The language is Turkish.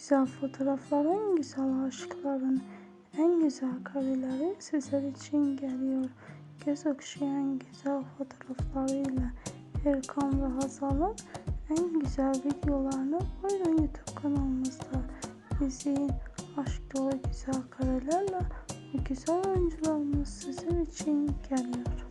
güzel fotoğrafların, güzel aşkların, en güzel kareleri sizler için geliyor. Göz okşayan güzel fotoğraflarıyla Erkan ve Hazal'ın en güzel videolarını buyurun YouTube kanalımızda izleyin. Aşk dolu güzel karelerle bu güzel oyuncularımız sizin için geliyor.